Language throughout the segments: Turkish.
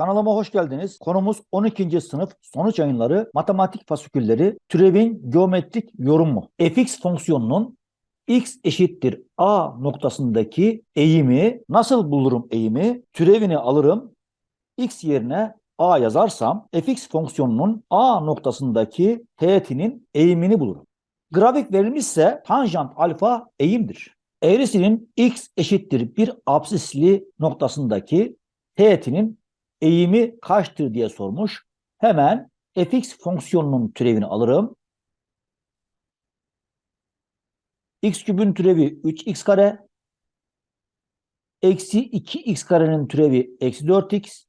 Kanalıma hoş geldiniz. Konumuz 12. sınıf sonuç yayınları matematik fasikülleri türevin geometrik yorumu. fx fonksiyonunun x eşittir a noktasındaki eğimi nasıl bulurum eğimi? Türevini alırım. x yerine a yazarsam fx fonksiyonunun a noktasındaki teğetinin eğimini bulurum. Grafik verilmişse tanjant alfa eğimdir. Eğrisinin x eşittir bir absisli noktasındaki teğetinin eğimi kaçtır diye sormuş. Hemen fx fonksiyonunun türevini alırım. x küpün türevi 3x kare. Eksi 2x karenin türevi eksi 4x.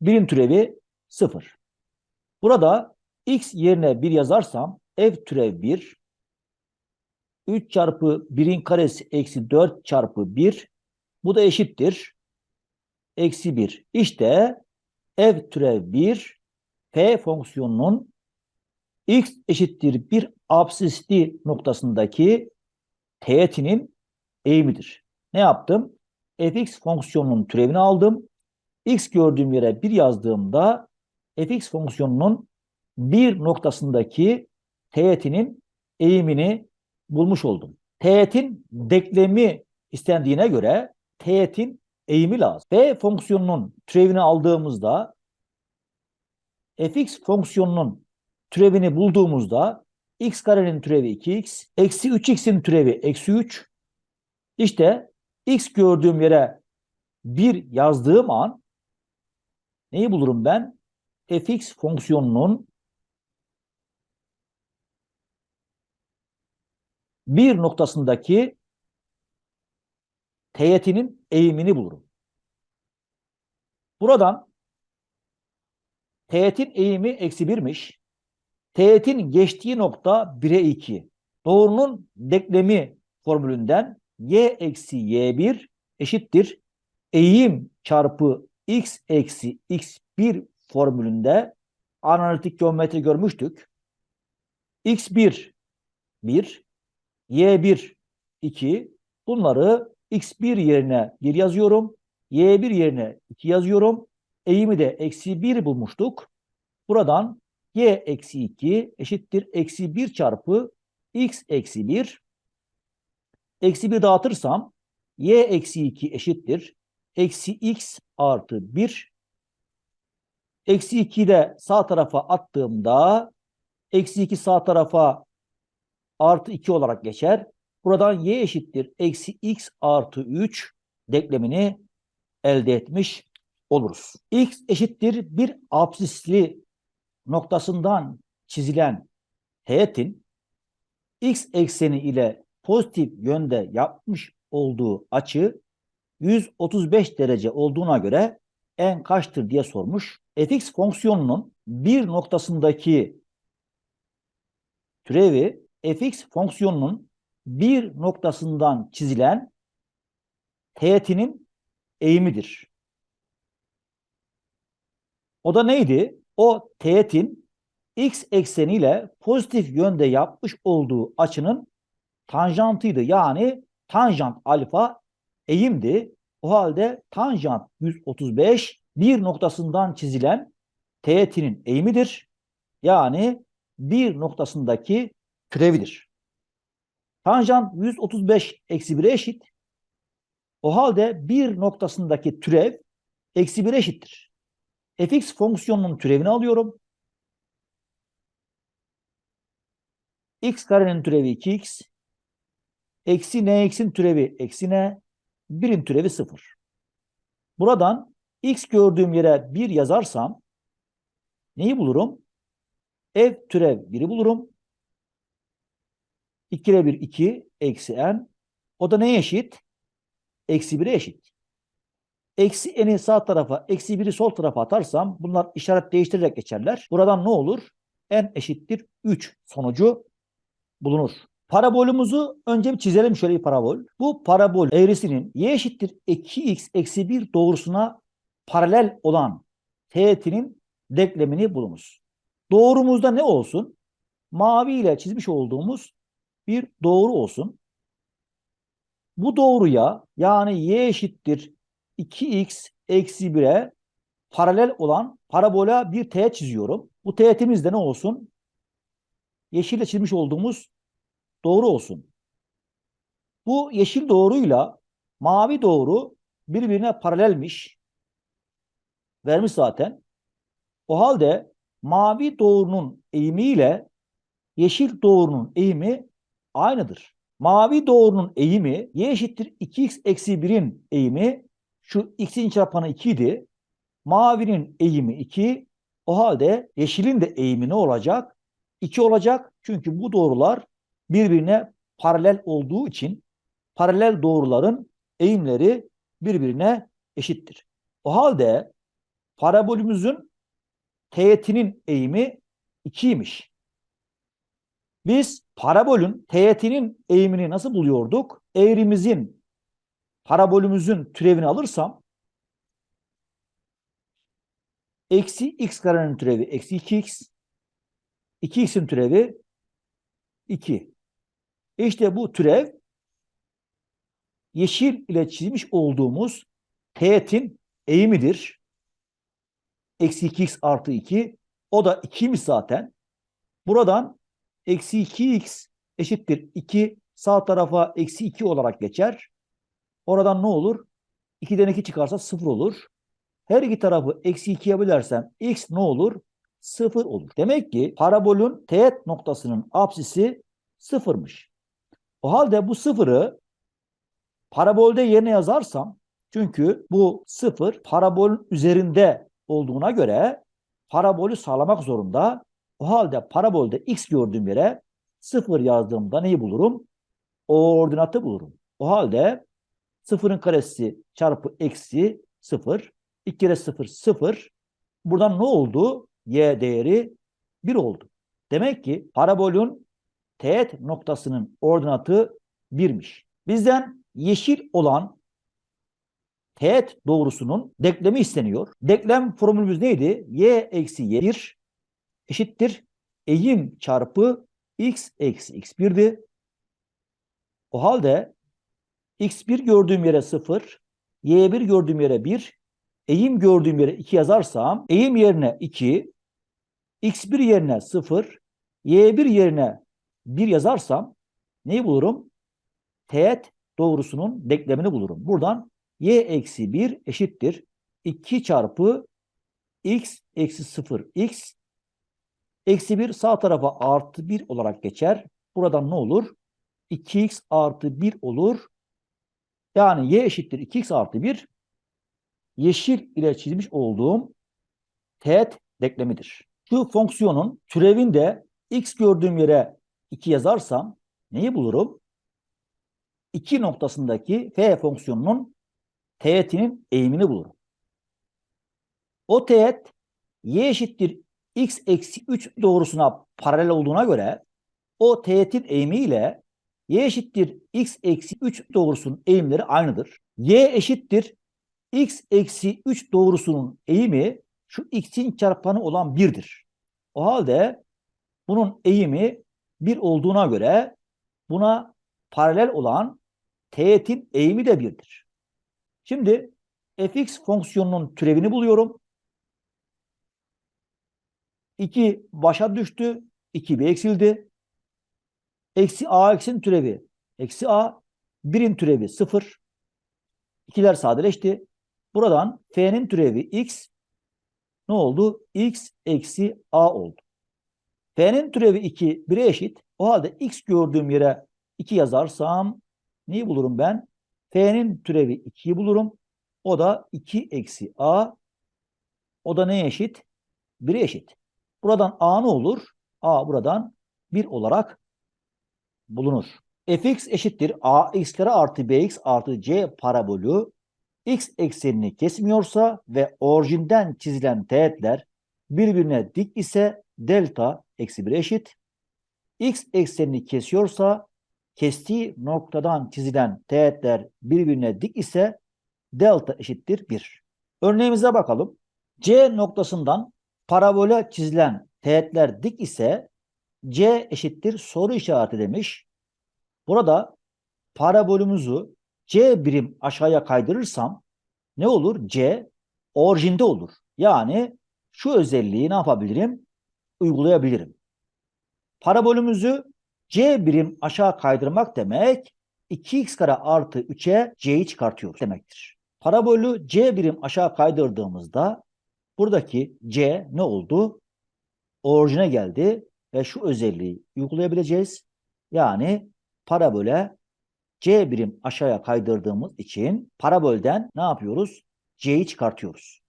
Birin türevi 0. Burada x yerine 1 yazarsam f türev 1. 3 çarpı 1'in karesi eksi 4 çarpı 1. Bu da eşittir eksi 1. İşte f türev 1 f fonksiyonunun x eşittir bir absisli noktasındaki teğetinin eğimidir. Ne yaptım? fx fonksiyonunun türevini aldım. x gördüğüm yere 1 yazdığımda fx fonksiyonunun bir noktasındaki teğetinin eğimini bulmuş oldum. Teğetin denklemi istendiğine göre teğetin eğimi lazım. f fonksiyonunun türevini aldığımızda fx fonksiyonunun türevini bulduğumuzda x karenin türevi 2x, eksi 3x'in türevi eksi 3. İşte x gördüğüm yere 1 yazdığım an neyi bulurum ben? fx fonksiyonunun bir noktasındaki teğetinin eğimini bulurum. Buradan teğetin eğimi eksi birmiş. Teğetin geçtiği nokta 1'e 2. Doğrunun denklemi formülünden y eksi y1 eşittir. Eğim çarpı x eksi x1 formülünde analitik geometri görmüştük. x1 1, y1 2 bunları x1 yerine 1 yazıyorum. y1 yerine 2 yazıyorum. Eğimi de eksi 1 bulmuştuk. Buradan y eksi 2 eşittir eksi 1 çarpı x eksi 1. Eksi 1 dağıtırsam y eksi 2 eşittir. Eksi x artı 1. Eksi 2'yi de sağ tarafa attığımda eksi 2 sağ tarafa artı 2 olarak geçer. Buradan y eşittir eksi x artı 3 denklemini elde etmiş oluruz. x eşittir bir absisli noktasından çizilen teğetin x ekseni ile pozitif yönde yapmış olduğu açı 135 derece olduğuna göre en kaçtır diye sormuş. fx fonksiyonunun bir noktasındaki türevi fx fonksiyonunun bir noktasından çizilen teğetinin eğimidir. O da neydi? O teğetin x ekseniyle pozitif yönde yapmış olduğu açının tanjantıydı. Yani tanjant alfa eğimdi. O halde tanjant 135 bir noktasından çizilen teğetinin eğimidir. Yani bir noktasındaki türevidir. Tanjant 135 eksi 1'e eşit. O halde bir noktasındaki türev eksi 1'e eşittir. fx fonksiyonunun türevini alıyorum. x karenin türevi 2x. Eksi nx'in türevi eksi n. 1'in türevi 0. Buradan x gördüğüm yere 1 yazarsam neyi bulurum? f türev 1'i bulurum. 2 kere 1 2 eksi n. O da neye eşit? Eksi 1'e eşit. Eksi n'i sağ tarafa, eksi 1'i sol tarafa atarsam bunlar işaret değiştirerek geçerler. Buradan ne olur? n eşittir 3 sonucu bulunur. Parabolümüzü önce bir çizelim şöyle bir parabol. Bu parabol eğrisinin y eşittir 2x eksi 1 doğrusuna paralel olan teğetinin denklemini bulunuz. Doğrumuzda ne olsun? Mavi ile çizmiş olduğumuz bir doğru olsun. Bu doğruya yani y eşittir 2x eksi 1'e paralel olan parabola bir teğet çiziyorum. Bu teğetimiz de ne olsun? Yeşille çizmiş olduğumuz doğru olsun. Bu yeşil doğruyla mavi doğru birbirine paralelmiş. Vermiş zaten. O halde mavi doğrunun eğimiyle yeşil doğrunun eğimi aynıdır. Mavi doğrunun eğimi y eşittir 2x eksi 1'in eğimi şu x'in çarpanı 2 idi. Mavinin eğimi 2. O halde yeşilin de eğimi ne olacak? 2 olacak. Çünkü bu doğrular birbirine paralel olduğu için paralel doğruların eğimleri birbirine eşittir. O halde parabolümüzün teğetinin eğimi 2'ymiş. Biz parabolün teğetinin eğimini nasıl buluyorduk? Eğrimizin parabolümüzün türevini alırsam eksi x karenin türevi eksi 2x 2x'in türevi 2. İşte bu türev yeşil ile çizmiş olduğumuz teğetin eğimidir. Eksi 2x artı 2. O da 2'ymiş zaten. Buradan eksi 2x eşittir 2. Sağ tarafa eksi 2 olarak geçer. Oradan ne olur? 2'den 2 çıkarsa 0 olur. Her iki tarafı eksi 2'ye bölersem x ne olur? 0 olur. Demek ki parabolün teğet noktasının apsisi 0'mış. O halde bu sıfırı parabolde yerine yazarsam çünkü bu sıfır parabolün üzerinde olduğuna göre parabolü sağlamak zorunda. O halde parabolde x gördüğüm yere sıfır yazdığımda neyi bulurum? Ordinatı bulurum. O halde sıfırın karesi çarpı eksi sıfır. 2 kere sıfır sıfır. Buradan ne oldu? Y değeri 1 oldu. Demek ki parabolün teğet noktasının ordinatı 1'miş. Bizden yeşil olan teğet doğrusunun denklemi isteniyor. Denklem formülümüz neydi? Y eksi Y1 eşittir eğim çarpı x eksi x1'di. O halde x1 gördüğüm yere 0, y1 gördüğüm yere 1, eğim gördüğüm yere 2 yazarsam eğim yerine 2, x1 yerine 0, y1 yerine 1 yazarsam neyi bulurum? Teğet doğrusunun denklemini bulurum. Buradan y eksi 1 eşittir. 2 çarpı x eksi 0 x eksi 1 sağ tarafa artı 1 olarak geçer. Buradan ne olur? 2x artı 1 olur. Yani y eşittir 2x artı 1 yeşil ile çizmiş olduğum teğet denklemidir. Şu fonksiyonun türevinde x gördüğüm yere 2 yazarsam neyi bulurum? 2 noktasındaki f fonksiyonunun teğetinin eğimini bulurum. O teğet y eşittir x eksi 3 doğrusuna paralel olduğuna göre o teğetin eğimi ile y eşittir x eksi 3 doğrusunun eğimleri aynıdır. y eşittir x eksi 3 doğrusunun eğimi şu x'in çarpanı olan 1'dir. O halde bunun eğimi 1 olduğuna göre buna paralel olan teğetin eğimi de 1'dir. Şimdi fx fonksiyonunun türevini buluyorum. 2 başa düştü. 2b eksildi. Eksi a eksin türevi. Eksi a. 1'in türevi 0. İkiler sadeleşti. Buradan f'nin türevi x ne oldu? x eksi a oldu. f'nin türevi 2 1'e eşit. O halde x gördüğüm yere 2 yazarsam neyi bulurum ben? f'nin türevi 2'yi bulurum. O da 2 eksi a. O da neye eşit? 1'e eşit. Buradan a ne olur? a buradan 1 olarak bulunur. fx eşittir ax kare artı bx artı c parabolü x eksenini kesmiyorsa ve orijinden çizilen teğetler birbirine dik ise delta eksi 1 eşit. x eksenini kesiyorsa kestiği noktadan çizilen teğetler birbirine dik ise delta eşittir 1. Örneğimize bakalım. C noktasından parabole çizilen teğetler dik ise C eşittir soru işareti demiş. Burada parabolümüzü C birim aşağıya kaydırırsam ne olur? C orijinde olur. Yani şu özelliği ne yapabilirim? Uygulayabilirim. Parabolümüzü c birim aşağı kaydırmak demek 2x kare artı 3'e c'yi çıkartıyoruz demektir. Parabolü c birim aşağı kaydırdığımızda buradaki c ne oldu? Orijine geldi ve şu özelliği uygulayabileceğiz. Yani parabole c birim aşağıya kaydırdığımız için parabolden ne yapıyoruz? c'yi çıkartıyoruz.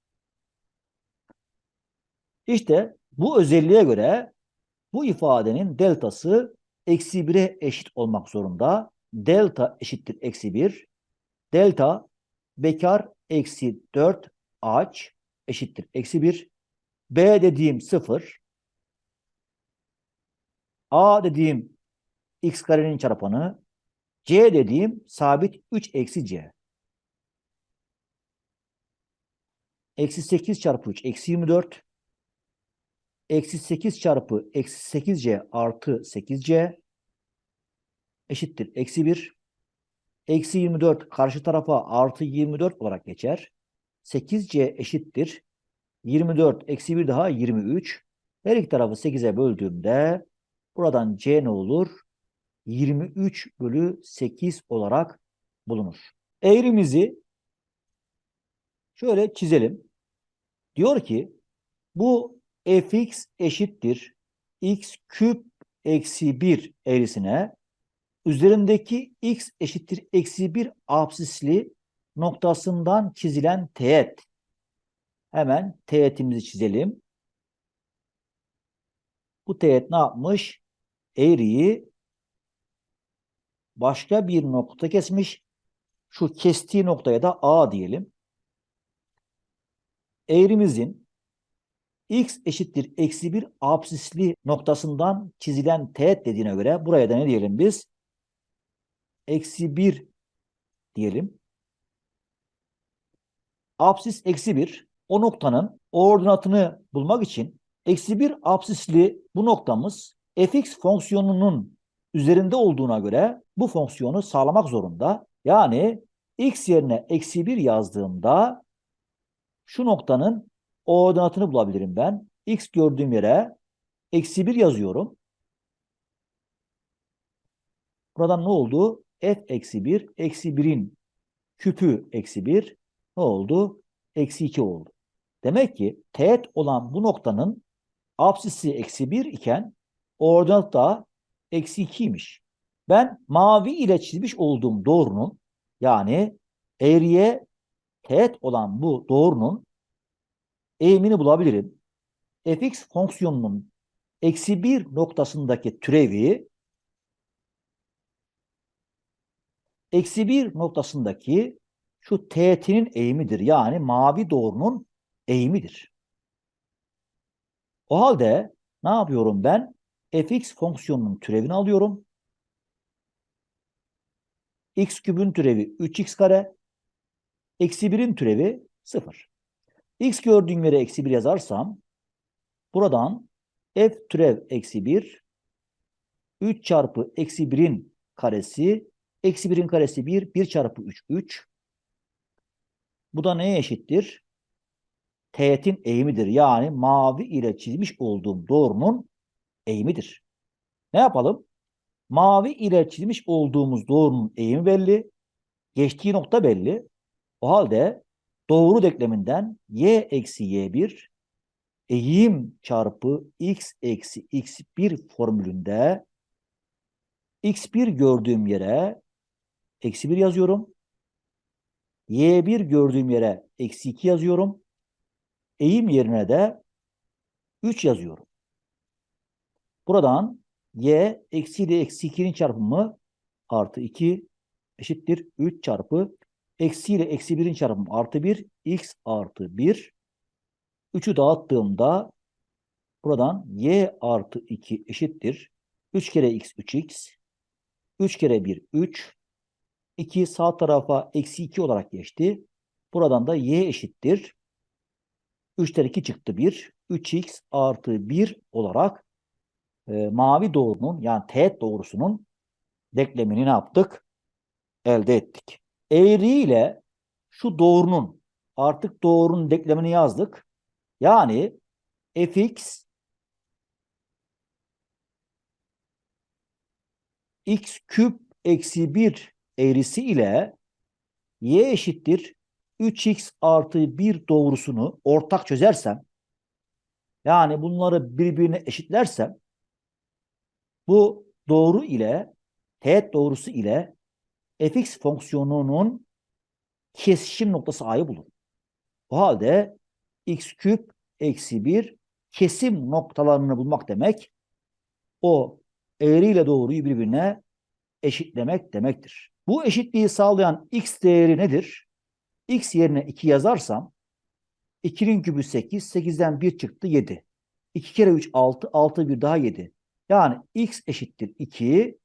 İşte bu özelliğe göre bu ifadenin deltası eksi 1'e eşit olmak zorunda. Delta eşittir eksi 1. Delta bekar eksi 4 ağaç eşittir eksi 1. B dediğim 0. A dediğim x karenin çarpanı. C dediğim sabit 3 eksi c. Eksi 8 çarpı 3 eksi 24. Eksi 8 çarpı eksi 8c artı 8c eşittir eksi 1. Eksi 24 karşı tarafa artı 24 olarak geçer. 8c eşittir. 24 eksi 1 daha 23. Her iki tarafı 8'e böldüğümde buradan c ne olur? 23 bölü 8 olarak bulunur. Eğrimizi şöyle çizelim. Diyor ki bu fx eşittir x küp eksi 1 eğrisine üzerindeki x eşittir eksi 1 absisli noktasından çizilen teğet. Hemen teğetimizi çizelim. Bu teğet ne yapmış? Eğriyi başka bir nokta kesmiş. Şu kestiği noktaya da A diyelim. Eğrimizin x eşittir eksi 1 absisli noktasından çizilen teğet dediğine göre buraya da ne diyelim biz? Eksi 1 diyelim. Absis eksi 1 o noktanın ordinatını bulmak için eksi 1 absisli bu noktamız fx fonksiyonunun üzerinde olduğuna göre bu fonksiyonu sağlamak zorunda. Yani x yerine eksi 1 yazdığımda şu noktanın ordinatını bulabilirim ben. x gördüğüm yere eksi 1 yazıyorum. Buradan ne oldu? f eksi 1, eksi 1'in küpü eksi 1 ne oldu? Eksi 2 oldu. Demek ki teğet olan bu noktanın apsisi eksi 1 iken ordinat da eksi 2'ymiş. Ben mavi ile çizmiş olduğum doğrunun yani eğriye teğet olan bu doğrunun eğimini bulabilirim. fx fonksiyonunun eksi 1 noktasındaki türevi eksi 1 noktasındaki şu teğetinin eğimidir. Yani mavi doğrunun eğimidir. O halde ne yapıyorum ben? fx fonksiyonunun türevini alıyorum. x kübün türevi 3x kare. Eksi 1'in türevi 0. x gördüğüm yere eksi 1 yazarsam buradan f türev eksi 1 3 çarpı eksi 1'in karesi eksi 1'in karesi 1 1 çarpı 3 3 bu da neye eşittir? Teğetin eğimidir. Yani mavi ile çizmiş olduğum doğrunun eğimidir. Ne yapalım? Mavi ile çizmiş olduğumuz doğrunun eğimi belli. Geçtiği nokta belli. O halde doğru denkleminden y eksi y1 eğim çarpı x eksi x1 formülünde x1 gördüğüm yere eksi 1 yazıyorum. Y1 gördüğüm yere eksi 2 yazıyorum. Eğim yerine de 3 yazıyorum. Buradan y eksi ile eksi 2'nin çarpımı artı 2 eşittir 3 çarpı eksi ile eksi 1'in çarpımı artı 1 x artı 1 3'ü dağıttığımda buradan y artı 2 eşittir 3 kere x 3x 3 kere 1 3 2 sağ tarafa eksi 2 olarak geçti. Buradan da y eşittir 3'ten 2 çıktı 1 3x artı 1 olarak e, mavi doğrunun yani teğet doğrusunun denklemini ne yaptık? Elde ettik. Eğri ile şu doğrunun artık doğrunun denklemini yazdık. Yani fx x küp eksi 1 eğrisi ile y eşittir 3x artı 1 doğrusunu ortak çözersem yani bunları birbirine eşitlersem bu doğru ile teğet doğrusu ile fx fonksiyonunun kesişim noktası a'yı bulur. O halde x küp eksi 1 kesim noktalarını bulmak demek o eğri ile doğruyu birbirine eşitlemek demektir. Bu eşitliği sağlayan x değeri nedir? x yerine 2 yazarsam 2'nin kübü 8, 8'den 1 çıktı 7. 2 kere 3 6, 6 bir daha 7. Yani x eşittir 2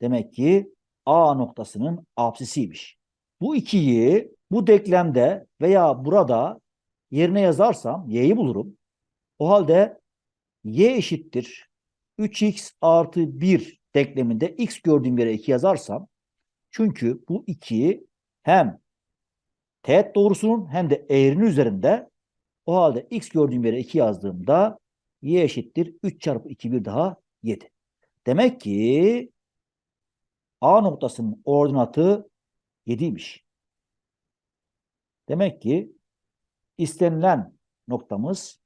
demek ki A noktasının apsisiymiş. Bu 2'yi bu denklemde veya burada yerine yazarsam y'yi bulurum. O halde y eşittir 3x artı 1 denkleminde x gördüğüm yere 2 yazarsam çünkü bu 2 hem teğet doğrusunun hem de eğrinin üzerinde o halde x gördüğüm yere 2 yazdığımda y eşittir 3 çarpı 2 bir daha 7. Demek ki A noktasının ordinatı 7'ymiş. Demek ki istenilen noktamız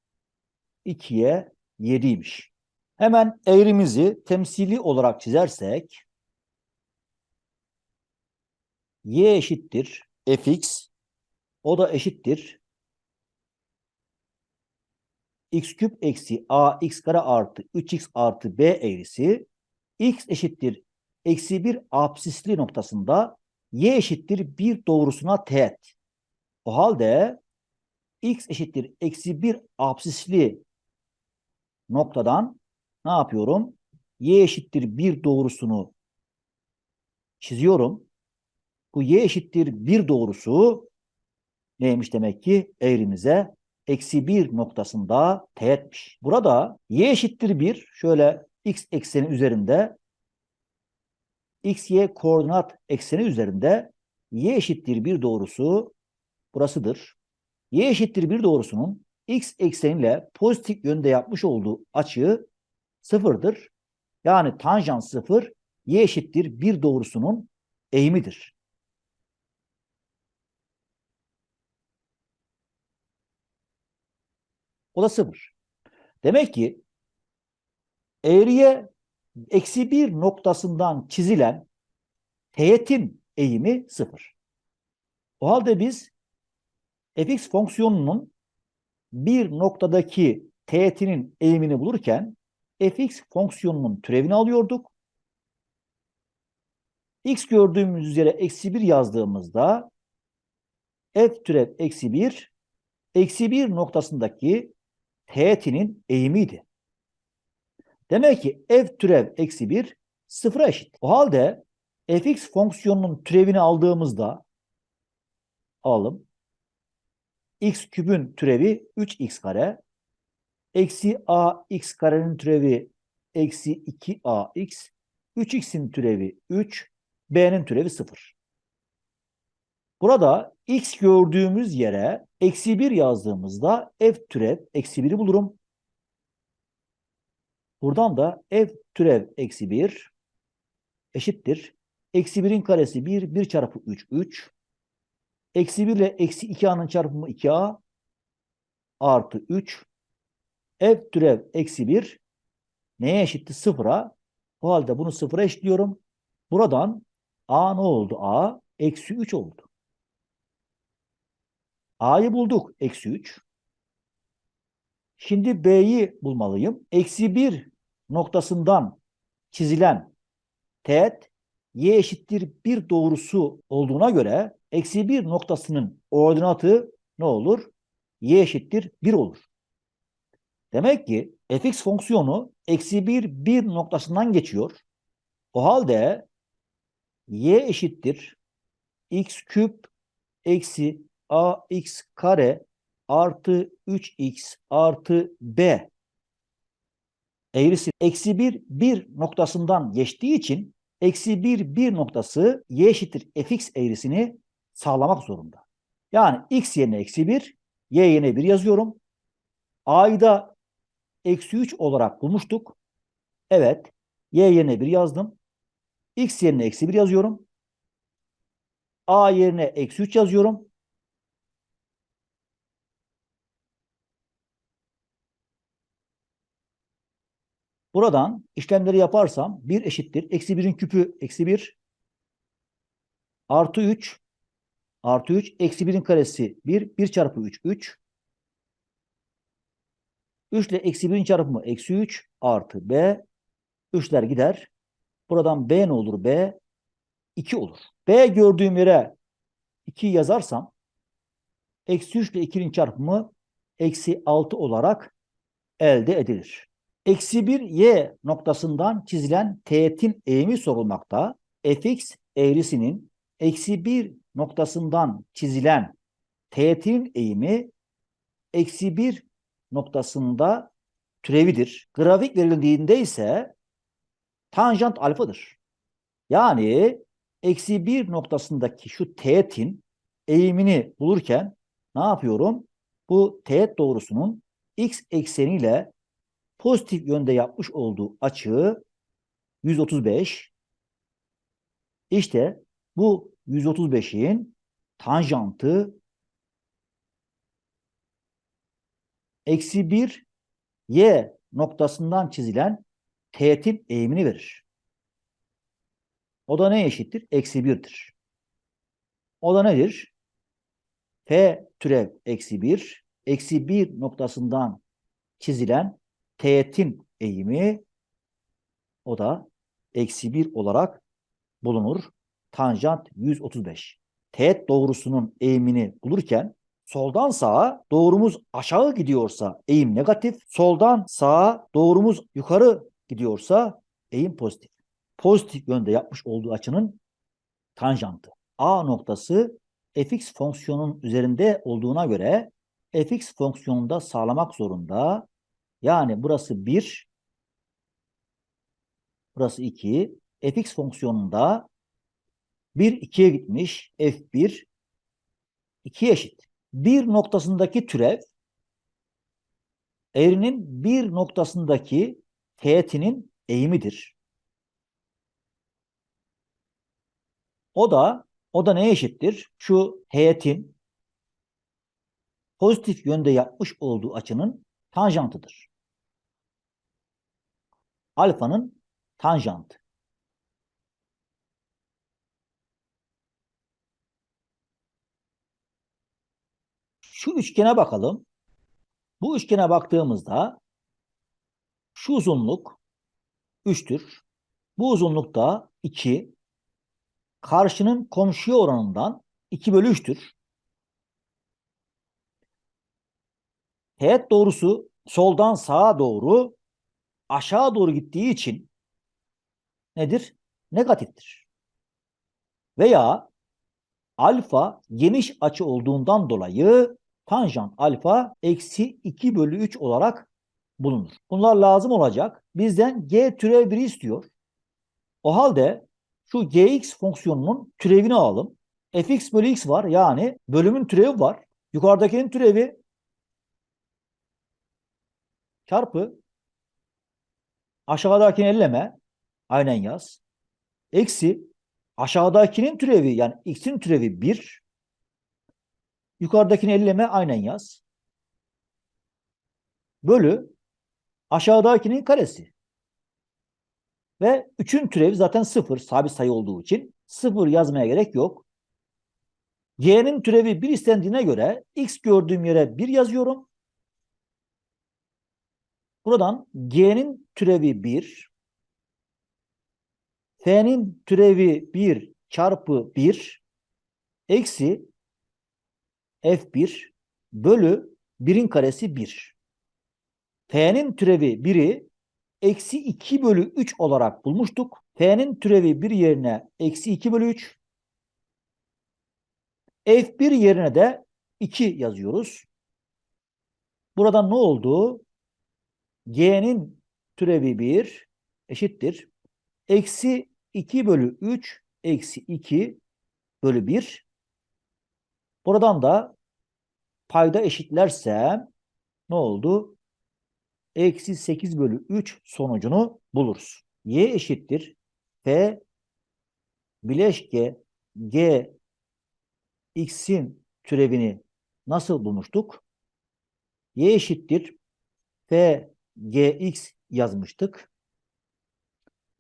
2'ye 7'ymiş. Hemen eğrimizi temsili olarak çizersek y eşittir fx o da eşittir x küp eksi a x kare artı 3x artı b eğrisi x eşittir eksi 1 apsisli noktasında y eşittir 1 doğrusuna teğet. O halde x eşittir eksi 1 apsisli noktadan ne yapıyorum? y eşittir 1 doğrusunu çiziyorum. Bu y eşittir 1 doğrusu neymiş demek ki? Eğrimize eksi 1 noktasında teğetmiş. Burada y eşittir 1 şöyle x ekseni üzerinde x, y koordinat ekseni üzerinde y eşittir 1 doğrusu burasıdır. y eşittir 1 doğrusunun x ekseniyle pozitif yönde yapmış olduğu açı sıfırdır. Yani tanjant sıfır y eşittir 1 doğrusunun eğimidir. O da. Demek ki eğriye eksi bir noktasından çizilen teğetin eğimi sıfır. O halde biz fx fonksiyonunun bir noktadaki teğetinin eğimini bulurken fx fonksiyonunun türevini alıyorduk. x gördüğümüz üzere eksi 1 yazdığımızda f türev eksi 1 eksi 1 noktasındaki teğetinin eğimiydi. Demek ki f türev eksi 1 sıfıra eşit. O halde fx fonksiyonunun türevini aldığımızda alalım. x küpün türevi 3x kare eksi ax karenin türevi eksi 2ax 3x'in türevi 3 b'nin türevi 0. Burada x gördüğümüz yere eksi 1 yazdığımızda f türev eksi 1'i bulurum. Buradan da f türev eksi 1 eşittir. Eksi 1'in karesi 1, 1 çarpı 3, 3. Eksi 1 ile eksi 2a'nın çarpımı 2a artı 3. F türev eksi 1 neye eşitti? Sıfıra. O halde bunu sıfıra eşitliyorum. Buradan a ne oldu? a eksi 3 oldu. A'yı bulduk. Eksi 3. Şimdi b'yi bulmalıyım. Eksi 1 noktasından çizilen teğet y eşittir 1 doğrusu olduğuna göre eksi 1 noktasının ordinatı ne olur? y eşittir 1 olur. Demek ki fx fonksiyonu eksi 1, 1 noktasından geçiyor. O halde y eşittir x küp eksi ax kare artı 3x artı b eğrisi eksi 1, 1 noktasından geçtiği için eksi 1, 1 noktası y eşittir fx eğrisini sağlamak zorunda. Yani x yerine eksi 1, y yerine 1 yazıyorum. A'yı da eksi 3 olarak bulmuştuk. Evet. Y yerine 1 yazdım. X yerine eksi 1 yazıyorum. A yerine eksi 3 yazıyorum. Buradan işlemleri yaparsam 1 eşittir. Eksi 1'in küpü eksi 1 artı 3 artı 3 eksi 1'in karesi 1. 1 çarpı 3 3. 3 ile eksi 1'in çarpımı eksi 3 artı b. 3'ler gider. Buradan b ne olur? b 2 olur. b gördüğüm yere 2 yazarsam eksi 3 ile 2'nin çarpımı eksi 6 olarak elde edilir. Eksi 1 y noktasından çizilen teğetin eğimi sorulmakta. fx eğrisinin eksi 1 noktasından çizilen teğetin eğimi eksi 1 noktasında türevidir. Grafik verildiğinde ise tanjant alfadır. Yani eksi 1 noktasındaki şu teğetin eğimini bulurken ne yapıyorum? Bu teğet doğrusunun x ekseniyle pozitif yönde yapmış olduğu açı 135. İşte bu 135'in tanjantı eksi 1 y noktasından çizilen teğetin eğimini verir. O da ne eşittir? Eksi 1'dir. O da nedir? F türev eksi 1 eksi 1 noktasından çizilen teğetin eğimi o da eksi 1 olarak bulunur. Tanjant 135. Teğet doğrusunun eğimini bulurken soldan sağa doğrumuz aşağı gidiyorsa eğim negatif, soldan sağa doğrumuz yukarı gidiyorsa eğim pozitif. Pozitif yönde yapmış olduğu açının tanjantı. A noktası fx fonksiyonun üzerinde olduğuna göre fx fonksiyonunda sağlamak zorunda. Yani burası 1, burası 2. fx fonksiyonunda 1 2'ye gitmiş. f1 2 eşit. 1 noktasındaki türev eğrinin 1 noktasındaki teğetinin eğimidir. O da o da neye eşittir? Şu teğetin pozitif yönde yapmış olduğu açının tanjantıdır. Alfanın tanjantı. Şu üçgene bakalım. Bu üçgene baktığımızda şu uzunluk 3'tür. Bu uzunluk da 2. Karşının komşuya oranından 2 bölü 3'tür. Teğet doğrusu soldan sağa doğru aşağı doğru gittiği için nedir? Negatiftir. Veya alfa geniş açı olduğundan dolayı tanjant alfa eksi 2 bölü 3 olarak bulunur. Bunlar lazım olacak. Bizden g türev 1'i istiyor. O halde şu gx fonksiyonunun türevini alalım. fx bölü x var yani bölümün türevi var. Yukarıdakinin türevi çarpı aşağıdakini elleme aynen yaz. Eksi aşağıdakinin türevi yani x'in türevi 1 Yukarıdakini elleme aynen yaz. Bölü aşağıdakinin karesi. Ve 3'ün türevi zaten 0 sabit sayı olduğu için 0 yazmaya gerek yok. Y'nin türevi 1 istendiğine göre x gördüğüm yere 1 yazıyorum. Buradan G'nin türevi 1 F'nin türevi 1 çarpı 1 eksi F1 bölü 1'in karesi 1. F'nin türevi 1'i eksi 2 bölü 3 olarak bulmuştuk. F'nin türevi 1 yerine eksi 2 bölü 3. F1 yerine de 2 yazıyoruz. Buradan ne oldu? G'nin türevi 1 eşittir. Eksi 2 bölü 3 eksi 2 bölü 1. Buradan da payda eşitlersem ne oldu? eksi 8 bölü 3 sonucunu buluruz. Y eşittir F bileşke G x'in türevini nasıl bulmuştuk? Y eşittir F Gx yazmıştık.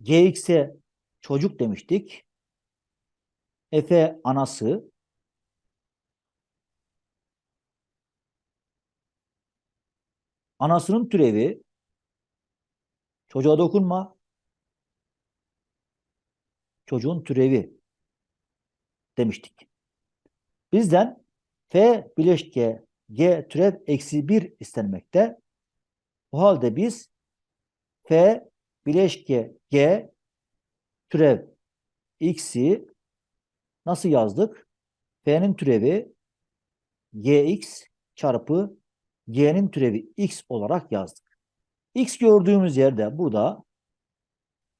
Gx'e çocuk demiştik. F anası. Anasının türevi çocuğa dokunma. Çocuğun türevi demiştik. Bizden F bileşke G türev eksi 1 istenmekte. O halde biz F bileşke G türev x'i nasıl yazdık? F'nin türevi gx çarpı g'nin türevi x olarak yazdık. x gördüğümüz yerde burada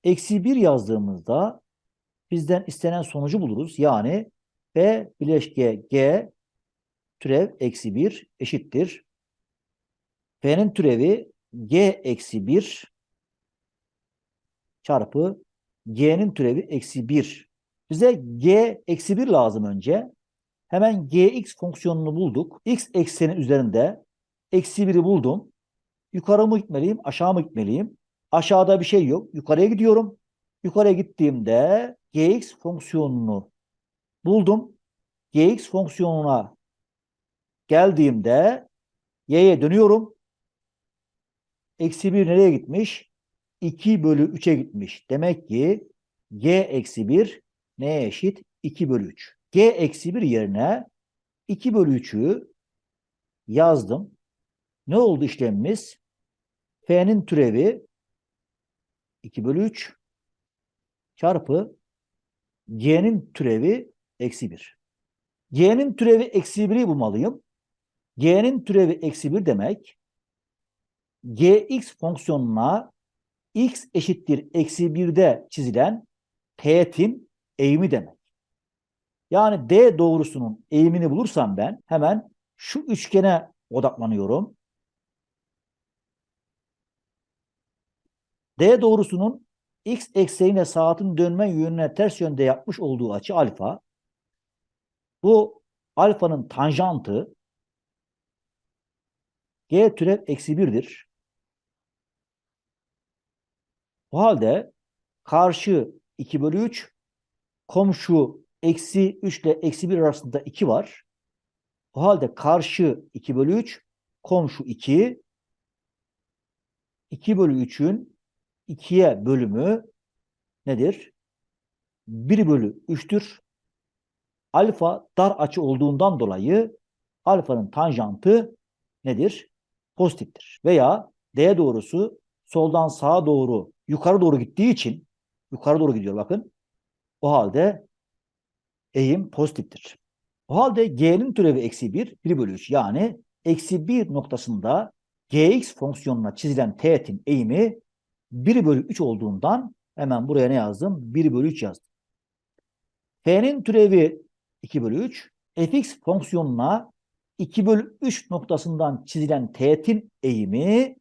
eksi 1 yazdığımızda bizden istenen sonucu buluruz. Yani f bileşke g türev eksi 1 eşittir. f'nin türevi g eksi 1 çarpı g'nin türevi eksi 1. Bize g eksi 1 lazım önce. Hemen gx fonksiyonunu bulduk. x ekseni üzerinde eksi 1'i buldum. Yukarı mı gitmeliyim, aşağı mı gitmeliyim? Aşağıda bir şey yok. Yukarıya gidiyorum. Yukarıya gittiğimde gx fonksiyonunu buldum. gx fonksiyonuna geldiğimde y'ye dönüyorum. Eksi 1 nereye gitmiş? 2 bölü 3'e gitmiş. Demek ki g eksi 1 neye eşit? 2 bölü 3. g eksi 1 yerine 2 bölü 3'ü yazdım. Ne oldu işlemimiz? F'nin türevi 2 bölü 3 çarpı G'nin türevi eksi 1. G'nin türevi eksi 1'i bulmalıyım. G'nin türevi eksi 1 demek Gx fonksiyonuna x eşittir eksi 1'de çizilen teğetin eğimi demek. Yani D doğrusunun eğimini bulursam ben hemen şu üçgene odaklanıyorum. D doğrusunun x eksenine saatin dönme yönüne ters yönde yapmış olduğu açı alfa. Bu alfanın tanjantı g türev eksi 1'dir. O halde karşı 2 bölü 3 komşu eksi 3 ile eksi 1 arasında 2 var. O halde karşı 2 bölü 3 komşu 2 2 bölü 3'ün 2'ye bölümü nedir? 1 bölü 3'tür. Alfa dar açı olduğundan dolayı alfanın tanjantı nedir? Pozitiftir. Veya D doğrusu soldan sağa doğru yukarı doğru gittiği için yukarı doğru gidiyor bakın. O halde eğim pozitiftir. O halde g'nin türevi eksi 1, 1 bölü 3. Yani eksi 1 noktasında gx fonksiyonuna çizilen teğetin eğimi 1 bölü 3 olduğundan hemen buraya ne yazdım? 1 bölü 3 yazdım. F'nin türevi 2 bölü 3. fx fonksiyonuna 2 bölü 3 noktasından çizilen teğetin eğimi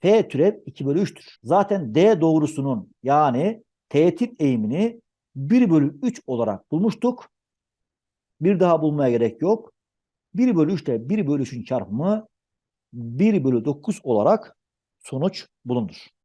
F türev 2 bölü 3'tür. Zaten D doğrusunun yani teğetin eğimini 1 bölü 3 olarak bulmuştuk. Bir daha bulmaya gerek yok. 1 bölü 3 ile 1 bölü 3'ün çarpımı 1 bölü 9 olarak sonuç bulunur.